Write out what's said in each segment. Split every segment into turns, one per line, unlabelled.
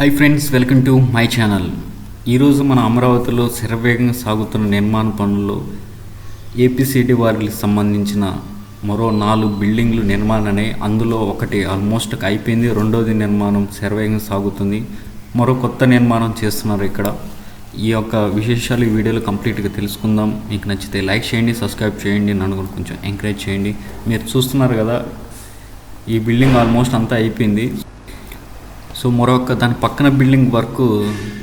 Hi friends welcome to my channel ఈరోజు మన అమరావతిలో శరవేగంగా సాగుతున్న నిర్మాణ పనుల్లో ఏపీసీడీ వారికి సంబంధించిన మరో నాలుగు బిల్డింగ్లు నిర్మాణమే అందులో ఒకటి ఆల్మోస్ట్ అయిపోయింది. రెండోది నిర్మాణం శరవేగంగా సాగుతుంది. మరో కొత్త నిర్మాణం చేస్తున్నారు ఇక్కడ. ఈ యొక్క విశేషాలు ఈ వీడియోలో కంప్లీట్గా తెలుసుకుందాం. మీకు నచ్చితే లైక్ చేయండి సబ్స్క్రైబ్ చేయండి నన్ను కూడా కొంచెం ఎంకరేజ్ చేయండి. మీరు చూస్తున్నారు కదా ఈ బిల్డింగ్ ఆల్మోస్ట్ అంతా అయిపోయింది. సో మరొక దాని పక్కన బిల్డింగ్ వర్క్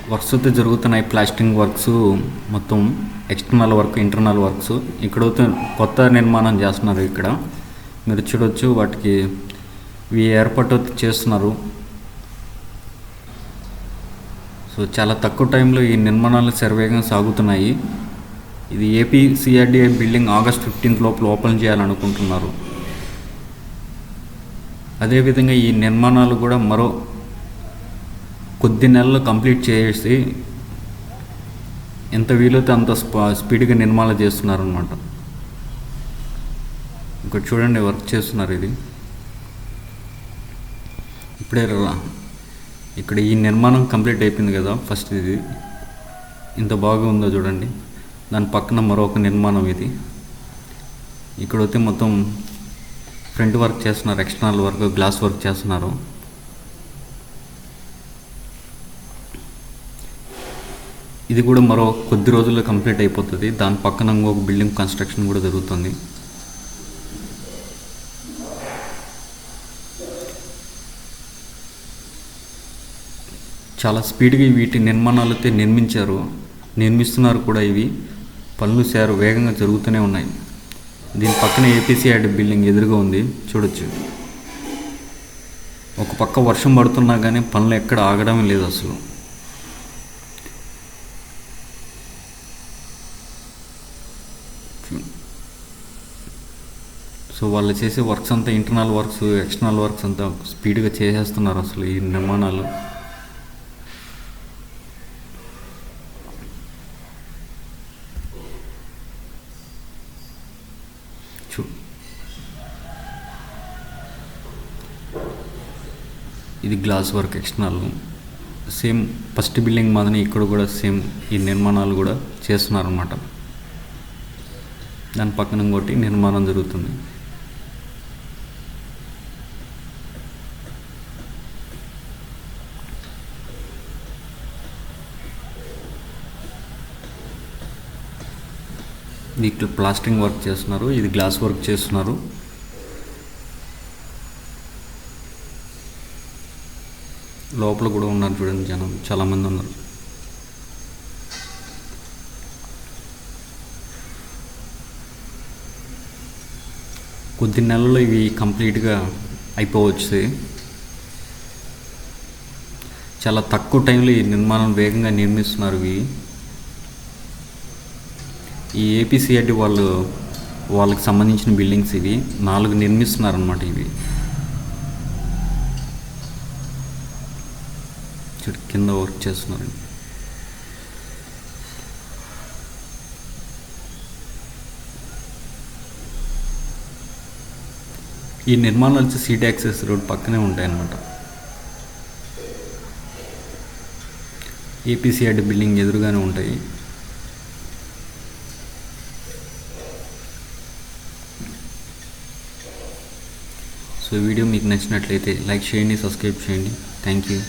వర్క్స్ అయితే జరుగుతున్నాయి ప్లాస్టింగ్ వర్క్స్ మొత్తం ఎక్స్టర్నల్ వర్క్ ఇంటర్నల్ వర్క్స్ ఇక్కడ కొత్త నిర్మాణం చేస్తున్నారు ఇక్కడ. మీరు చూడొచ్చు వాటికి ఇవి ఏర్పాటు చేస్తున్నారు. సో చాలా తక్కువ టైంలో ఈ నిర్మాణాలు శరవేగంగా సాగుతున్నాయి. ఇది AP CRDA building August fifteenth లోపల ఓపెన్ చేయాలనుకుంటున్నారు. అదేవిధంగా ఈ నిర్మాణాలు కూడా మరో కొద్ది నెలలు కంప్లీట్ చేసి ఎంత వీలైతే అంత స్పా స్పీడ్గా నిర్మాణం చేస్తున్నారు అనమాట ఇక్కడ చూడండి వర్క్ చేస్తున్నారు ఇది. ఇప్పుడే రా- ఇక్కడ ఈ నిర్మాణం కంప్లీట్ అయిపోయింది కదా ఫస్ట్ ఇది. ఇంత బాగా ఉందో చూడండి. దాని పక్కన మరొక నిర్మాణం ఇది. ఇక్కడైతే మొత్తం ఫ్రంట్ వర్క్ చేస్తున్నారు ఎక్స్టర్నల్ వర్క్ గ్లాస్ వర్క్ చేస్తున్నారు. ఇది కూడా మరో కొద్ది రోజుల్లో కంప్లీట్ అయిపోతుంది. దాని పక్కన ఇంకొక బిల్డింగ్ కన్స్ట్రక్షన్ కూడా జరుగుతుంది. చాలా స్పీడ్గా వీటి నిర్మాణాలు అయితే నిర్మించారు. నిర్మిస్తున్నారు కూడా ఇవి. పనులు సేరు వేగంగా జరుగుతూనే ఉన్నాయి. దీని పక్కన ఏపీసీఐడి బిల్డింగ్ ఎదురుగా ఉంది. చూడొచ్చు. ఒక పక్క వర్షం పడుతున్నా కానీ పనులు ఎక్కడ ఆగడం లేదు అసలు. సో వాళ్ళు చేసే వర్క్స్ అంతా ఇంటర్నల్ వర్క్స్ ఎక్స్టర్నల్ వర్క్స్ అంతా స్పీడ్గా చేసేస్తున్నారు అసలు ఈ నిర్మాణాలు. చూ. ఇది glass work external same first building మాదిరి ఇక్కడ కూడా సేమ్ ఈ నిర్మాణాలు కూడా చేస్తున్నారన్నమాట. దాని పక్కన ఇంకోటి నిర్మాణం జరుగుతుంది. వీటిలో ప్లాస్టింగ్ వర్క్ చేస్తున్నారు ఇది గ్లాస్ వర్క్ చేస్తున్నారు. లోపల కూడా ఉన్నారు చూడండి జనం చాలామంది ఉన్నారు. కొద్ది నెలల్లో ఇవి కంప్లీట్గా అయిపోవచ్చు. చాలా తక్కువ టైంలో ఈ నిర్మాణం వేగంగా నిర్మిస్తున్నారు ఇవి. ఈ ఏపీసీఆర్టీ వాళ్ళు వాళ్ళకి సంబంధించిన బిల్డింగ్స్ ఇవి నాలుగు నిర్మిస్తున్నారనమాట ఇవి. కింద వర్క్ చేస్తున్నారండి. ఈ నిర్మాణాలు వచ్చి సీట్ యాక్సెస్ రోడ్ పక్కనే ఉంటాయి అన్నమాట ఏపీసీఆర్డి బిల్డింగ్ ఎదురుగానే ఉంటాయి. సో వీడియో మీకు నచ్చినట్లయితే లైక్ చేయండి సబ్స్క్రైబ్ చేయండి. Thank you